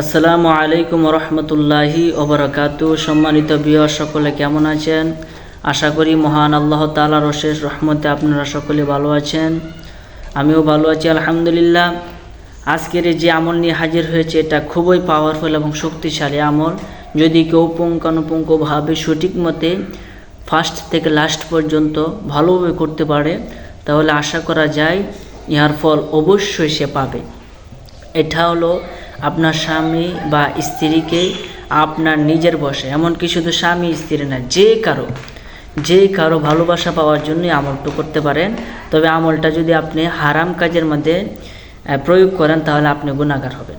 আসসালামু আলাইকুম রহমতুল্লাহি ওবরাকাত। সম্মানিত বিয় সকলে কেমন আছেন? আশা করি মহান আল্লাহ তালার অশেষ রহমতে আপনারা সকলে ভালো আছেন। আমিও ভালো আছি, আলহামদুলিল্লাহ। আজকের যে আমল নিয়ে হাজির হয়েছে, এটা খুবই পাওয়ারফুল এবং শক্তিশালী আমল। যদি কেউ পুঙ্খানুপুঙ্খভাবে সঠিক মতে ফার্স্ট থেকে লাস্ট পর্যন্ত ভালোভাবে করতে পারে, তাহলে আশা করা যায় ইহার ফল অবশ্যই সে পাবে। এটা হলো আপনার স্বামী বা স্ত্রীকে আপনার নিজের বসে, এমনকি শুধু স্বামী, স্ত্রী না, যে কারও যে কারও ভালোবাসা পাওয়ার জন্যই আমলটা করতে পারেন। তবে আমলটা যদি আপনি হারাম কাজের মধ্যে প্রয়োগ করেন, তাহলে আপনি গুণাগার হবেন।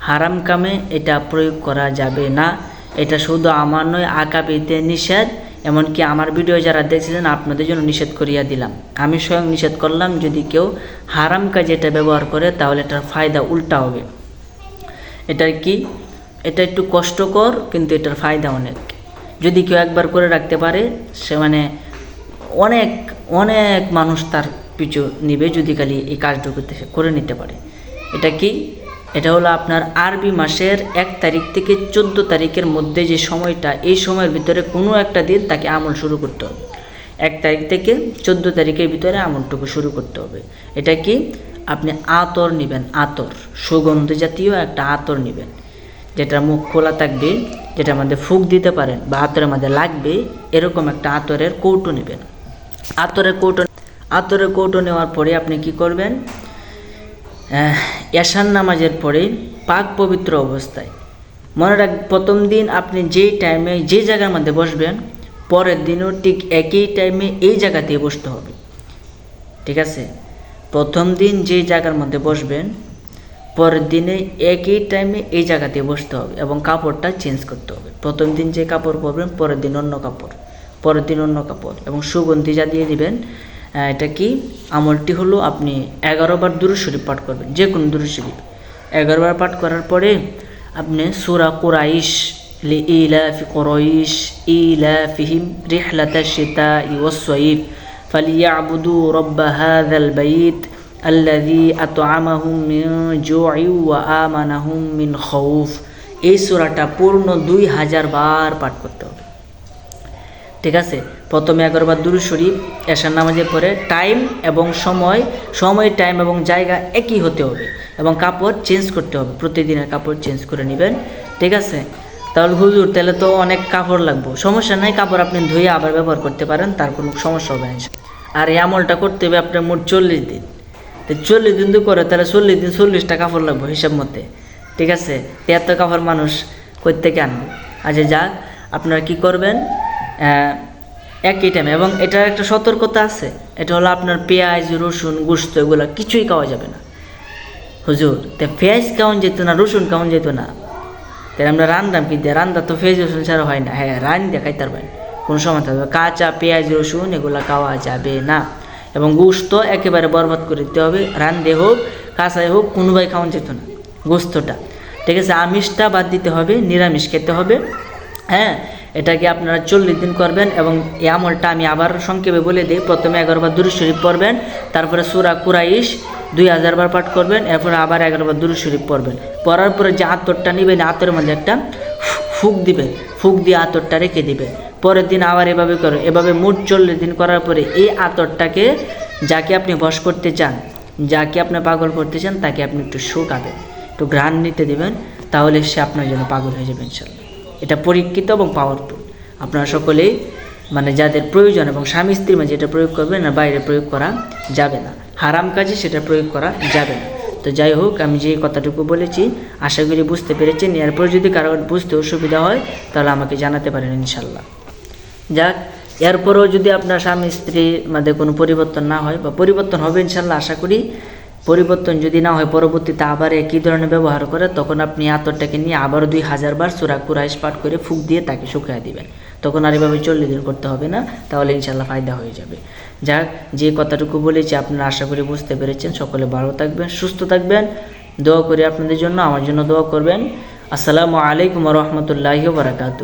হারাম কামে এটা প্রয়োগ করা যাবে না। এটা শুধু আমার নয়, আকাবিতে নিষেধ। এমনকি আমার ভিডিও যারা দেখছিলেন, আপনাদের জন্য নিষেধ করিয়া দিলাম। আমি স্বয়ং নিষেধ করলাম, যদি কেউ হারাম কাজে এটা ব্যবহার করে, তাহলে এটার ফায়দা উল্টা হবে। এটা কি? এটা একটু কষ্টকর, কিন্তু এটার ফায়দা অনেক। যদি কেউ একবার করে রাখতে পারে, সে মানে অনেক অনেক মানুষ তার পিছু নিবে যদি খালি এই কাজটুকু করে নিতে পারে। এটা কি? এটা হলো আপনার আরবি মাসের এক তারিখ থেকে চোদ্দ তারিখের মধ্যে যে সময়টা, এই সময়ের ভিতরে কোনো একটা দিন তাকে আমল শুরু করতে হবে। এক তারিখ থেকে চোদ্দ তারিখের ভিতরে আমলটুকু শুরু করতে হবে। এটা কি? আপনি আতর নেবেন, আতর। সুগন্ধ জাতীয় একটা আতর নেবেন। যেটা মুখ খোলা থাকবে, যেটা মধ্যে ফুক দিতে পারেন বা আতরের মধ্যে লাগবে, এরকম একটা আতরের কৌটো নেবেন। আতরের কৌটো আতরের কৌটো নেওয়ার পরে আপনি কি করবেন? এশান নামাজের পরে পাক পবিত্র অবস্থায়। মনে রাখ, প্রথম দিন আপনি যেই টাইমে যে জায়গার মধ্যে বসবেন, পরের দিনও ঠিক একই টাইমে এই জায়গাতেই বসতে হবে। ঠিক আছে? প্রথম দিন যে জায়গার মধ্যে বসবেন, পরের দিনে একই টাইমে এই জায়গাতে বসতে হবে এবং কাপড়টা চেঞ্জ করতে হবে। প্রথম দিন যে কাপড় পরবেন, পরের দিন অন্য কাপড়, পরের দিন অন্য কাপড় এবং সুগন্ধি যা দিয়ে দিবেন এটা কি? আমলটি হলো আপনি এগারো বার দুরু শরীফ পাঠ করবেন যে কোনো দুরু শরীফ। এগারো বার পাঠ করার পরে আপনি সুরা কুরাইশ লি ইলাফি কুরাইশ, ইলাফিহিম রিহলাতা শিতাই ফালিয়াবুদু রব্বা হাদাল বাইত আল্লাদি আতআমাহুম মিন জুই ওয়া আমানাহুম মিন এই সূরাটা পূর্ণ দুই হাজার বার পাঠ করতে হবে। ঠিক আছে? প্রথমে একবার দুরু শরীফ, এশার নামাজের পরে টাইম এবং সময় সময় টাইম এবং জায়গা একই হতে হবে এবং কাপড় চেঞ্জ করতে হবে। প্রতিদিনের কাপড় চেঞ্জ করে নেবেন। ঠিক আছে? তাহলে হুজুর, তাহলে তো অনেক কাপড় লাগবো। সমস্যা নাই, কাপড় আপনি ধুয়ে আবার ব্যবহার করতে পারেন, তার কোনো সমস্যা হবে না আর এই আমলটা করতে হবে আপনার মোট চল্লিশ দিন। তো চল্লিশ দিন তো করে, তাহলে চল্লিশ দিন চল্লিশটা কাপড় লাগবো হিসাব মতে। ঠিক আছে? এত কাপড় মানুষ করতে আনবে। আচ্ছা যাক আপনারা কি করবেন একই টাইমে এবং এটার একটা সতর্কতা আছে, এটা হলো আপনার পেঁয়াজ, রসুন গুস্ত এগুলো কিছুই খাওয়া যাবে না। হুজুর, তে পেঁয়াজ কেমন যেত না, রসুন কেমন যেত না। তাহলে আমরা রান্দাম কি দিয়ে? রান্দা তো ফেজ রসুন ছাড়া হয় না। হ্যাঁ রান দিয়ে খাইতে পারবেন। কোনো সময় থাকবে। কাঁচা, পেঁয়াজ, রসুন, এগুলো খাওয়া যাবে না। এবং গোস্ত একেবারে বরবাদ করে দিতে হবে। রান্দে হোক, কাঁচাই হোক কোনোভাবে খাওয়া যেত না। গোস্তটা। ঠিক আছে, আমিষটা বাদ দিতে হবে, নিরামিষ খেতে হবে। হ্যাঁ এটাকে আপনারা চল্লিশ দিন করবেন এবং এই আমলটা আমি আবার সংক্ষেপে বলে দিই। প্রথমে এগারোবার দুরু শরীফ পড়বেন, তারপরে সুরা কুরাইশ দুই হাজার বার পাঠ করবেন, এরপরে আবার এগারোবার দুরু শরীফ পড়বেন। পড়ার পরে যে আতরটা নেবেন আতরের মধ্যে একটা ফুক দিবেন, ফুক দিয়ে আতরটা রেখে দিবেন। পরের দিন আবার এভাবে করো এভাবে মোট চল্লিশ দিন করার পরে এই আতরটাকে যাকে আপনি বশ করতে চান, যাকে আপনি পাগল করতে চান, তাকে আপনি একটু শুকাবেন, একটু ঘ্রাণ নিতে দিবেন, তাহলে সে আপনার জন্য পাগল হয়ে যাবে ইনশাল্লাহ। এটা পরীক্ষিত এবং পাওয়ারফুল আপনারা সকলেই মানে যাদের প্রয়োজন এবং স্বামী স্ত্রীর মাঝে এটা প্রয়োগ করবেন না বাইরে প্রয়োগ করা যাবে না। হারাম কাজে সেটা প্রয়োগ করা যাবে না। তো যাই হোক, আমি যে কথাটুকু বলেছি, আশা করি বুঝতে পেরেছেন। এরপর যদি কারও বুঝতে অসুবিধা হয়, তাহলে আমাকে জানাতে পারেন ইনশাল্লাহ যাক, এরপরেও যদি আপনার স্বামী স্ত্রীর মধ্যে কোনো পরিবর্তন না হয় বা পরিবর্তন হবে ইনশাল্লাহ আশা করি পরিবর্তন যদি না হয়, পরবর্তীতে আবার একই ধরনের ব্যবহার করে, তখন আপনি আতরটাকে নিয়ে আবার দুই হাজার বার সুরা কুরাইশ পাঠ করে ফুক দিয়ে তাকে শুকিয়ে দিবেন। তখন আর এভাবে চল্লিশ দিন করতে হবে না, তাহলে ইনশাল্লাহ ফায়দা হয়ে যাবে। যাক, যে কথাটুকু বলেছি আপনারা আশা করি বুঝতে পেরেছেন। সকলে ভালো থাকবেন, সুস্থ থাকবেন। দোয়া করি আপনাদের জন্য, আমার জন্য দোয়া করবেন। আসসালামু আলাইকুম রহমতুল্লাহি বারাকাতু